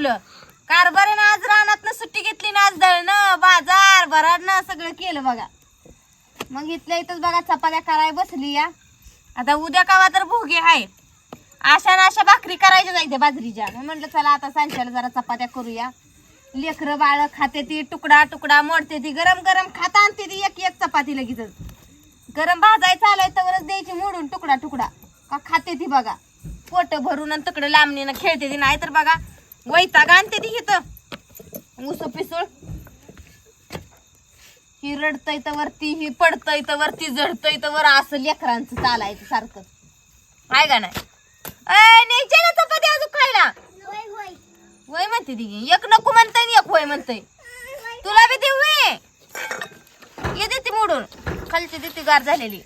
ठेवलं कारभार ना आज रानात सुट्टी घेतली ना आज दळणं बाजार भराडणं सगळं केलं बघा. मग इथल्या इथंच बघा चपात्या कराय बसली या. आता उद्या कावा तर भोगे आहे. अशा ना अशा भाकरी करायच्या जायच्या बाजरीच्या. मग म्हटलं चला आता सांच्याला जरा चपात्या करूया. लेकरं बाळ खाते ती तुकडा तुकडा मोडते ती गरम गरम खाता आणते ती एक एक चपाती लगेचच. गरम भाजायचं आलाय तरच द्यायची मोडून तुकडा तुकडा. का खाते ती बघा. पोट भरून आणि तिकडे लांबणीनं खेळते ती. नाही तर बघा वैताग आणते ती इथं. ऊस पिसूळ. ही रडतय तर वरती ही पडतय तर वरती जडतय तर वर. असं लेकरांचं चालायचं सारखं. आहे का नाही? चपाती अजून खायला. वय म्हणते ती. एक नको म्हणताय एक वय म्हणताय. तुला बी देऊ ये. ये देते मोडून. खालची देते गार झालेली.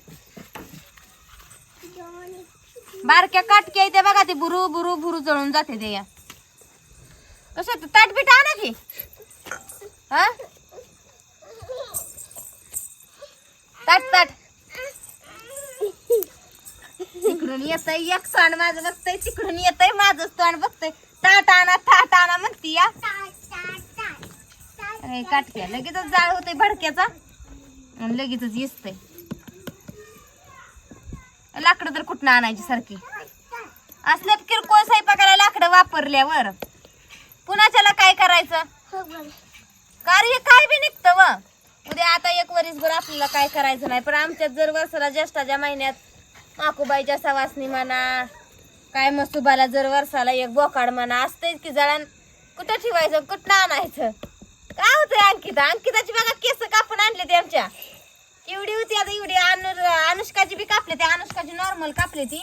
बारक्या काटक्या इथे बघा ते. बुरू बुरू बुरू जळून जाते ते या. कसं ताट बीट आणा की. हा? ताट ताट. तिकडून येतय एक सण माझं बघतय तिकडून येतय माझं तोंड बघतय. ताट आणा ताट आणा म्हणती या अरे काटक्या लगेचच जाळ होतय भडक्याचा. आणि लगेचच येतय. लाकडं तर कुठनं आणायची सारखी. असल्यात किरकोळ स्वयंपाकाला लाकडं वापरल्यावर. पुन्हा काय करायचं? कार्य काय बी निघतं व? उद्या आता एक वरीसभर आपल्याला काय करायचं नाही पण आमच्यात जर वर्षाला ज्येष्ठाच्या महिन्यात माकुबाईच्या सवासनी म्हणा काय मसुबाला जर वर्षाला एक बोकाड म्हणा असतेच की जळण कुठं ठेवायचं कुठं आणायचं? काय होतंय अंकिता? अंकिताची बघा केस कापून आणले ते आमच्या एवढी होती आता एवढी अनु अनुष्काची बी कापली ती अनुष्काची नॉर्मल कापली ती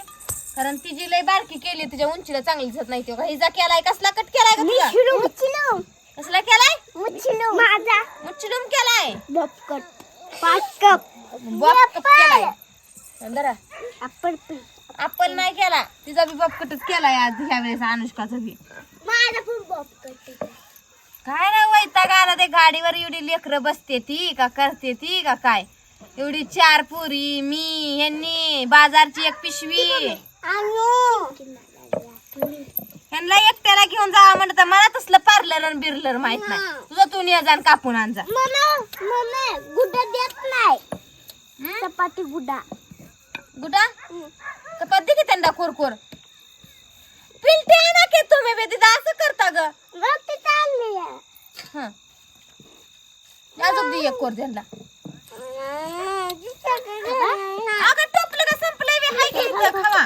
कारण तिची लय बारकी केली तिच्या उंचीला चांगली दिसत नाही तो. हिजा केलाय कसला कट केलाय का तुझा? कसला केलाय? माझा. मुच्छलुम केलाय. बपकट पाच कप. बॉप कट केलाय. जरा आपण आपण नाही केला. तिचा बी बॉप कटच केलाय आज ह्या वेळेस अनुष्काचा बी. माझा पण बपकट काय ना वैताग आला ते गाडीवर एवढी लेकरं बसते ती का करते ती का काय? एवढी चार पुरी मी ह्यांनी बाजारची एक पिशवी. ह्यांना एकट्याला घेऊन जावा म्हणत मला तसलं पार्लर आणि बिर्लर माहीत नाही. तुझं तू निया जाण कापून आण जा. गुड्डा देत नाही. हं? चपाती गुड्डा. गुडा चपाती की त्यांना कोरकोर? पिलटे आणा की तुम्ही बी तिथं असं करता ग. मग ते चालली हं. अजून दे एक कोर त्यांना. अगं टोपलं का संपलंय बी हाय की इथं खावा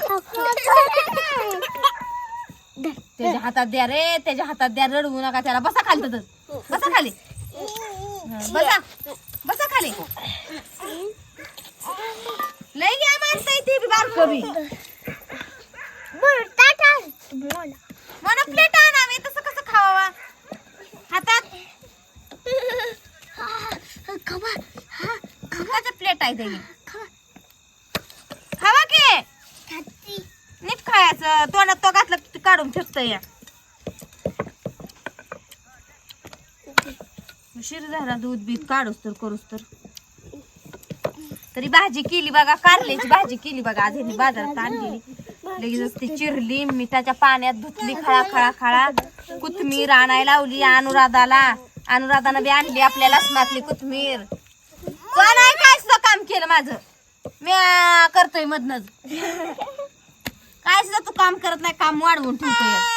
त्याच्या हातात द्या रे त्याच्या हातात द्या रडवू नका त्याला. बसा खाली तर बसा खाली. बसा. बसा खाली. लय घ्या माणसं ती बी बारकं बी मला प्लेट आणावे तसं कसं खावा हातात. खवाच्या प्लेट आहे त्याने खावा की? नीट खायचं. तोंडात काढून फेकत या. उशीर झाला दूध बीत काढूस तर करूस तर. तरी भाजी केली बघा कारल्याची भाजी केली बघा आज ह्यांनी बाजारात आणलेली. लगेच ती चिरली मिठाच्या पाण्यात धुतली खळा खळा खळा. कोथमीर आणायला लावली अनुराधाला. अनुराधानं बी आणली आपल्या स्मातली कोथमीर तो नाही काय काम केलं माझं? मी करतोय मधनच. काय सुद्धा तू काम करत नाही काम वाढवून ठेवतोय.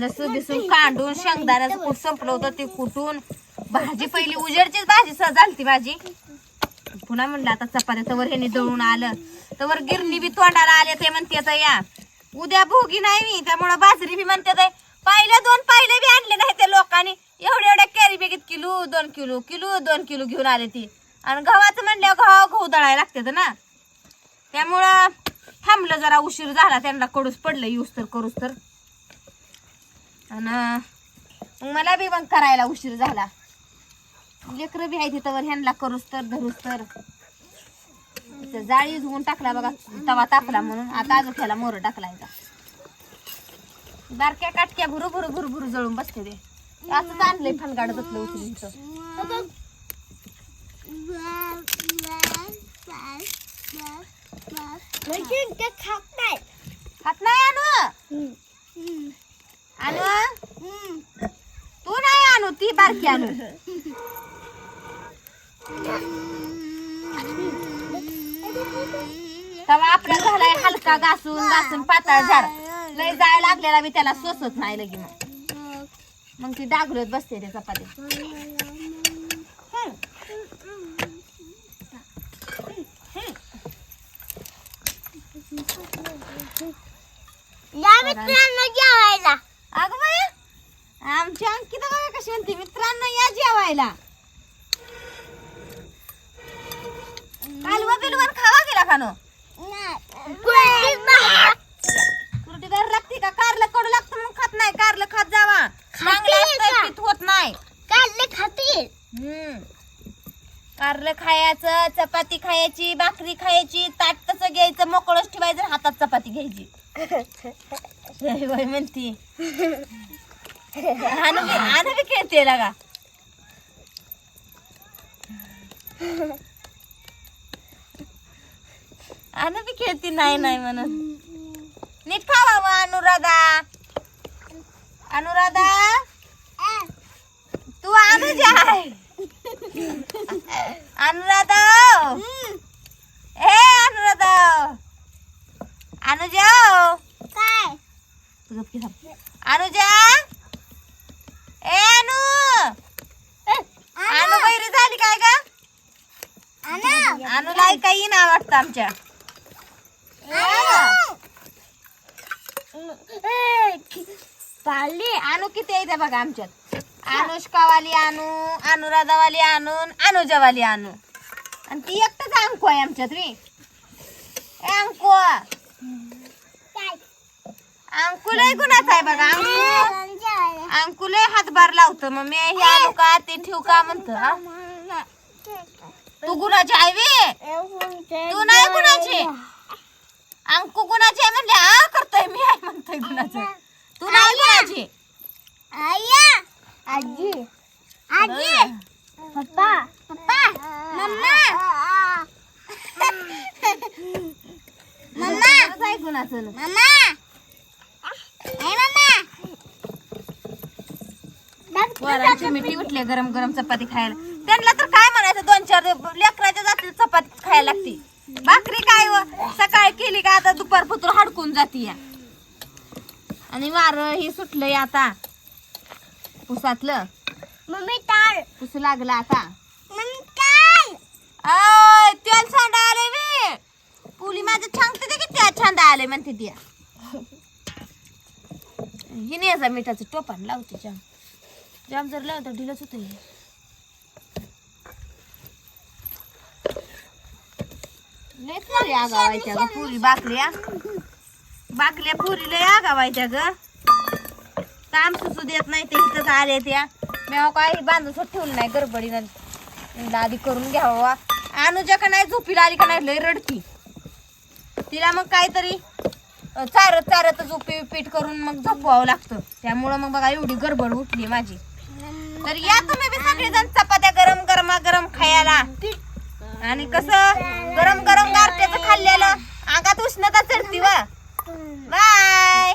लसूण बिसून कांडून शेंगदाण्याचं कूट संपलं होतं ते कुटून भाजी पहिली उजेडचीच भाजी सहज आलती भाजी. पुन्हा म्हणलं आता चपात्या तवर ह्याने दळून आलं. तवर गिरणी बी तोंडाला आले ते म्हणते या. उद्या भोगी नाही मी त्यामुळं बाजरी बी म्हणते ते पाहिलं दोन पाहिले बी आणले नाही ते लोकांनी. एवढ्या एवढ्या कॅरी बेगीत किलो दोन किलो किलो दोन किलो घेऊन आले ती. आणि गव्हाचं म्हणल्यावर गव्हा गहू दळायला लागते ना. त्यामुळं थांबलं जरा उशीर झाला त्यांना कडूस पडलं यूज तर करूस तर. आणि मला बी मग करायला उशीर झाला. लेकरं बी आहे तिथं ह्यांना करूस तर धरूस तर. जाळी धुवून टाकला बघा तवा तापला म्हणून. आता अजून त्याला मोर टाकलायचा. बारक्या काटक्या भुरू भुरू भुरू भुरू जळून बसते ते. असंच आणलंय फनगाड बसलं उचलून इथं खात नाही खात नाही आणू आणू तू नाही आणू ती बारकी आणू तवा आपला झालाय हलका घासून घासून पातळ झाड. लय जाय लागलेला मी त्याला सोसत नाही लगी मग मग ती डागलत बसते रे चपाती. या मित्रांनो जेवायला. अगं बाया आमची अंकिता बघा कशी म्हणते मित्रांनो या जेवायला. कालवा बिलवर खावा गेला खानो कुरटी गार लागते का कारलं कडू लागतं म्हणून खात नाही कारलं खात जावा. चांगलं होत नाही. खातील हम्म. कारलं खायचं चपाती खायची भाकरी खायची ताट तसं घ्यायचं मोकळच ठेवायचं हातात चपाती घ्यायची. म्हणती. आणू बी आणू बी खेळते लागा. आणू बी खेळती नाही नाही म्हणत नीट खावा मग अनुराधा. अनुराधा तू अनुज आहे अनुराधा ए अनुराधा अनुजा! काय? थांब. अनुजा! ए अनु! अनु! बैरी झाली काय का अनुला काही ना वाटतं आमच्या. अनु! किती आहे बघा आमच्यात. अनुष्कावाली अनु अनुराधावाली अनु अनुजावाली अनु. आणि ती एकटच अंकू आहे आमच्यात रे. ए अंकू अंकू लय गुणाच आहे बघा? अंकू अंकू लय हातभार लावतो. मग मी हे आणू का? ते ठेवू का म्हणतो हा? तू आहे वे तू नाही गुणाची अंकू गुणाची आहे म्हणले? हा करतोय मी आहे म्हणतोय गुणाचं तू नाही आया आजी. आजी. पप्पा. पप्पा मम्मा मिठी उठली गरम गरम चपाती खायला. त्यांना तर काय म्हणायचं दोन चार लेकराच्या जातील चपाती खायला लागते. भाकरी काय व? सकाळी केली का आता दुपार पत्र हडकून जाती आणि वार ही सुटलंय आता. उसातलं. मम्मी टाळ. उस लागला आता. तेल सांडा आले मी पुली माझं छांगते ते आले म्हणते ती. हिने याचा मिठाचं टोपान लावते जाम. जाम जर लावलं तर ढिलच होतं लय पुरी आगावायच्या ग पुरी बाकल्या. बाकल्या पुरी लय आगावायच्या ग. काम सुचू देत नाही ते इथंच आले त्या. मी काही बांधून ठेवलं नाही गडबडीनं. आधी करून घ्यावा. अनुजा का नाही झोपीला आली का नाही लय रडती. तिला मग काहीतरी चारत चारत झोपी पीठ करून मग झोपवावं लागतं. त्यामुळं मग बघा एवढी गडबड उठली माझी. तर या तुम्ही बी सगळेजण चपात्या गरम गरमा गरम खायला. आणि कसं गरम गरम गारट्याचं खाल्लेलं. अंगात उष्णता चढती वा. बाय.